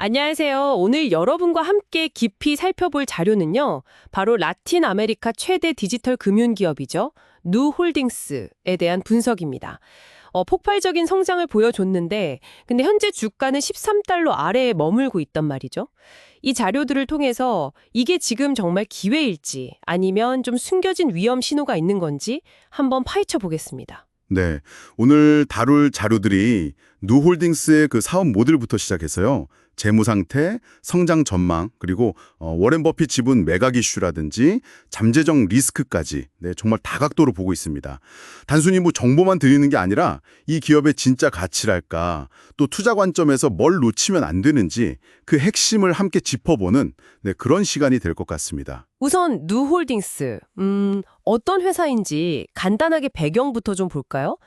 안녕하세요. 오늘 여러분과 함께 깊이 살펴볼 자료는요. 바로 라틴 아메리카 최대 디지털 금융 기업이죠. 누 홀딩스에 대한 분석입니다. 어, 폭발적인 성장을 보여줬는데 근데 현재 주가는 13달러 아래에 머물고 있단 말이죠. 이 자료들을 통해서 이게 지금 정말 기회일지 아니면 좀 숨겨진 위험 신호가 있는 건지 한번 파헤쳐 보겠습니다. 네. 오늘 다룰 자료들이 누홀딩스의 그 사업 모델부터 시작해서요. 재무 상태, 성장 전망, 그리고 어, 워렌 버핏 지분 매각 이슈라든지 잠재적 리스크까지 네, 정말 다각도로 보고 있습니다. 단순히 뭐 정보만 드리는 게 아니라 이 기업의 진짜 가치랄까, 또 투자 관점에서 뭘 놓치면 안 되는지 그 핵심을 함께 짚어보는 네, 그런 시간이 될 것 같습니다. 우선 누홀딩스, 음, 어떤 회사인지 간단하게 배경부터 좀 볼까요?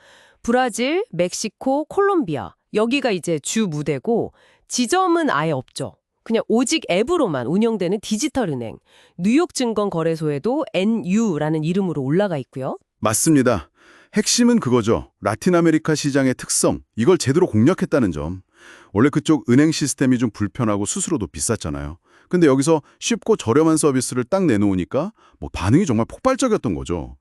브라질, 멕시코, 콜롬비아 여기가 이제 주 무대고 지점은 아예 없죠. 그냥 오직 앱으로만 운영되는 디지털 은행. 뉴욕 증권 거래소에도 NU라는 이름으로 올라가 있고요. 맞습니다. 핵심은 그거죠. 라틴 아메리카 시장의 특성, 이걸 제대로 공략했다는 점. 원래 그쪽 은행 시스템이 좀 불편하고 수수료도 비쌌잖아요. 근데 여기서 쉽고 저렴한 서비스를 딱 내놓으니까 뭐 반응이 정말 폭발적이었던 거죠.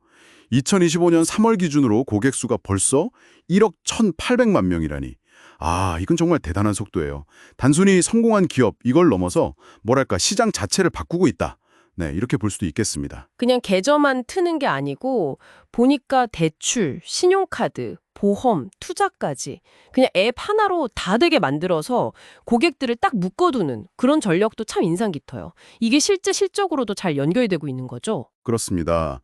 2025년 3월 기준으로 고객 수가 벌써 1억 1,800만 명이라니. 아, 이건 정말 대단한 속도예요. 단순히 성공한 기업 이걸 넘어서 뭐랄까 시장 자체를 바꾸고 있다. 네, 이렇게 볼 수도 있겠습니다. 그냥 계좌만 트는 게 아니고 보니까 대출, 신용카드, 보험, 투자까지 그냥 앱 하나로 다 되게 만들어서 고객들을 딱 묶어두는 그런 전력도 참 인상 깊어요. 이게 실제 실적으로도 잘 연결되고 있는 거죠. 그렇습니다.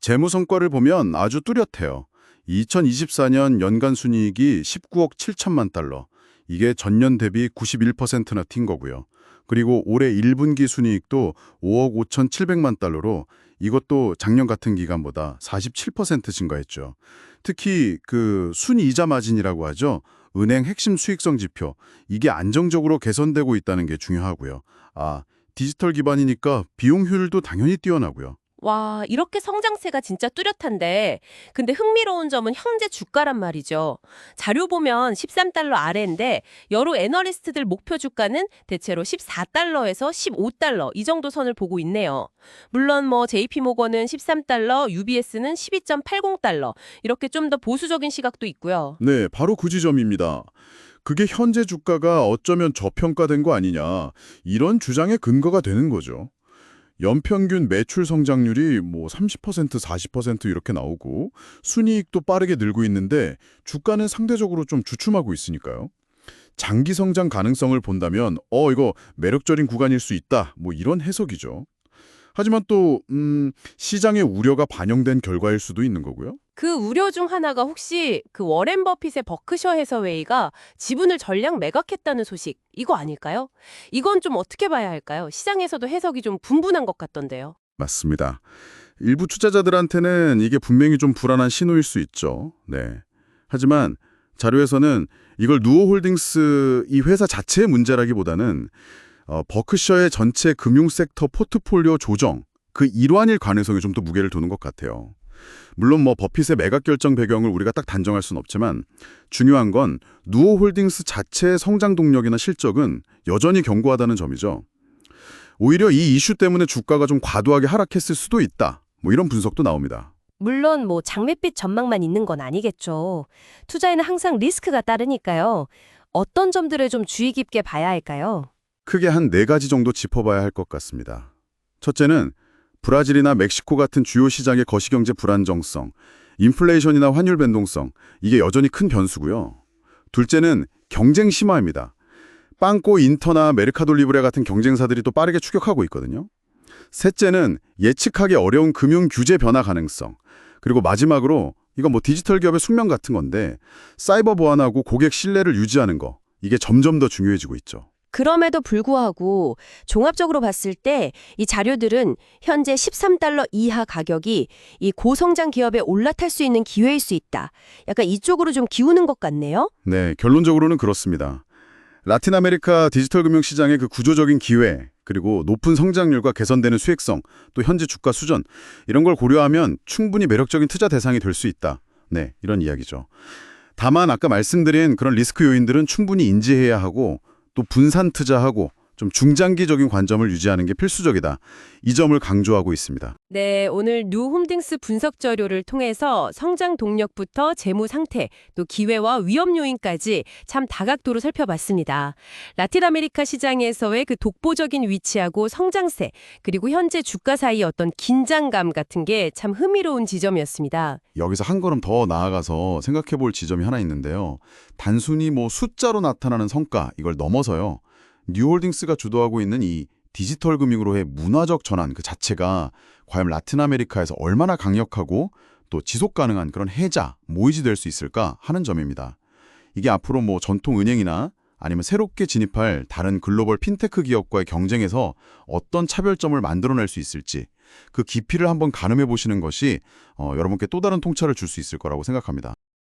재무 성과를 보면 아주 뚜렷해요. 2024년 연간 순이익이 19억 7천만 달러. 이게 전년 대비 91%나 튄 거고요. 그리고 올해 1분기 순이익도 5억 5천7백만 달러로 이것도 작년 같은 기간보다 47% 증가했죠. 특히 그 순이자 마진이라고 하죠. 은행 핵심 수익성 지표. 이게 안정적으로 개선되고 있다는 게 중요하고요. 아, 디지털 기반이니까 비용 효율도 당연히 뛰어나고요. 와, 이렇게 성장세가 진짜 뚜렷한데, 근데 흥미로운 점은 현재 주가란 말이죠. 자료 보면 13달러 아래인데, 여러 애널리스트들 목표 주가는 대체로 14달러에서 15달러 이 정도 선을 보고 있네요. 물론 뭐 JP모건은 13달러, UBS는 12.80달러 이렇게 좀 더 보수적인 시각도 있고요. 네, 바로 그 지점입니다. 그게 현재 주가가 어쩌면 저평가된 거 아니냐 이런 주장의 근거가 되는 거죠. 연평균 매출 성장률이 뭐 30% 40% 이렇게 나오고 순이익도 빠르게 늘고 있는데 주가는 상대적으로 좀 주춤하고 있으니까요. 장기 성장 가능성을 본다면 어 이거 매력적인 구간일 수 있다. 뭐 이런 해석이죠. 하지만 또 음, 시장의 우려가 반영된 결과일 수도 있는 거고요. 그 우려 중 하나가 혹시 그 워렌 버핏의 버크셔 해서웨이가 지분을 전량 매각했다는 소식 이거 아닐까요? 이건 좀 어떻게 봐야 할까요? 시장에서도 해석이 좀 분분한 것 같던데요. 맞습니다. 일부 투자자들한테는 이게 분명히 좀 불안한 신호일 수 있죠. 네. 하지만 자료에서는 이걸 누오홀딩스 이 회사 자체의 문제라기보다는 어, 버크셔의 전체 금융 섹터 포트폴리오 조정 그 일환일 가능성이 좀더 무게를 두는 것 같아요. 물론 뭐 버핏의 매각 결정 배경을 우리가 딱 단정할 수는 없지만 중요한 건 누오 홀딩스 자체의 성장 동력이나 실적은 여전히 견고하다는 점이죠. 오히려 이 이슈 때문에 주가가 좀 과도하게 하락했을 수도 있다. 뭐 이런 분석도 나옵니다. 물론 뭐 장밋빛 전망만 있는 건 아니겠죠. 투자에는 항상 리스크가 따르니까요. 어떤 점들을 좀 주의 깊게 봐야 할까요? 크게 한 네 가지 정도 짚어봐야 할 것 같습니다. 첫째는 브라질이나 멕시코 같은 주요 시장의 거시경제 불안정성, 인플레이션이나 환율 변동성, 이게 여전히 큰 변수고요. 둘째는 경쟁 심화입니다. 빵코, 인터나 메르카돌리브레 같은 경쟁사들이 또 빠르게 추격하고 있거든요. 셋째는 예측하기 어려운 금융 규제 변화 가능성. 그리고 마지막으로 이건 뭐 디지털 기업의 숙명 같은 건데 사이버 보안하고 고객 신뢰를 유지하는 거. 이게 점점 더 중요해지고 있죠. 그럼에도 불구하고 종합적으로 봤을 때 이 자료들은 현재 13달러 이하 가격이 이 고성장 기업에 올라탈 수 있는 기회일 수 있다. 약간 이쪽으로 좀 기우는 것 같네요. 네, 결론적으로는 그렇습니다. 라틴 아메리카 디지털 금융 시장의 그 구조적인 기회, 그리고 높은 성장률과 개선되는 수익성, 또 현재 주가 수준 이런 걸 고려하면 충분히 매력적인 투자 대상이 될 수 있다. 네, 이런 이야기죠. 다만 아까 말씀드린 그런 리스크 요인들은 충분히 인지해야 하고 또 분산 투자하고 좀 중장기적인 관점을 유지하는 게 필수적이다. 이 점을 강조하고 있습니다. 네, 오늘 뉴홈딩스 분석 자료를 통해서 성장 동력부터 재무 상태, 또 기회와 위험 요인까지 참 다각도로 살펴봤습니다. 라틴 아메리카 시장에서의 그 독보적인 위치하고 성장세, 그리고 현재 주가 사이 어떤 긴장감 같은 게 참 흥미로운 지점이었습니다. 여기서 한 걸음 더 나아가서 생각해 볼 지점이 하나 있는데요. 단순히 뭐 숫자로 나타나는 성과, 이걸 넘어서요. 뉴홀딩스가 주도하고 있는 이 디지털 금융으로의 문화적 전환 그 자체가 과연 라틴 아메리카에서 얼마나 강력하고 또 지속 가능한 그런 해자, 모이지 될 수 있을까 하는 점입니다. 이게 앞으로 뭐 전통 은행이나 아니면 새롭게 진입할 다른 글로벌 핀테크 기업과의 경쟁에서 어떤 차별점을 만들어낼 수 있을지 그 깊이를 한번 가늠해 보시는 것이 어, 여러분께 또 다른 통찰을 줄 수 있을 거라고 생각합니다.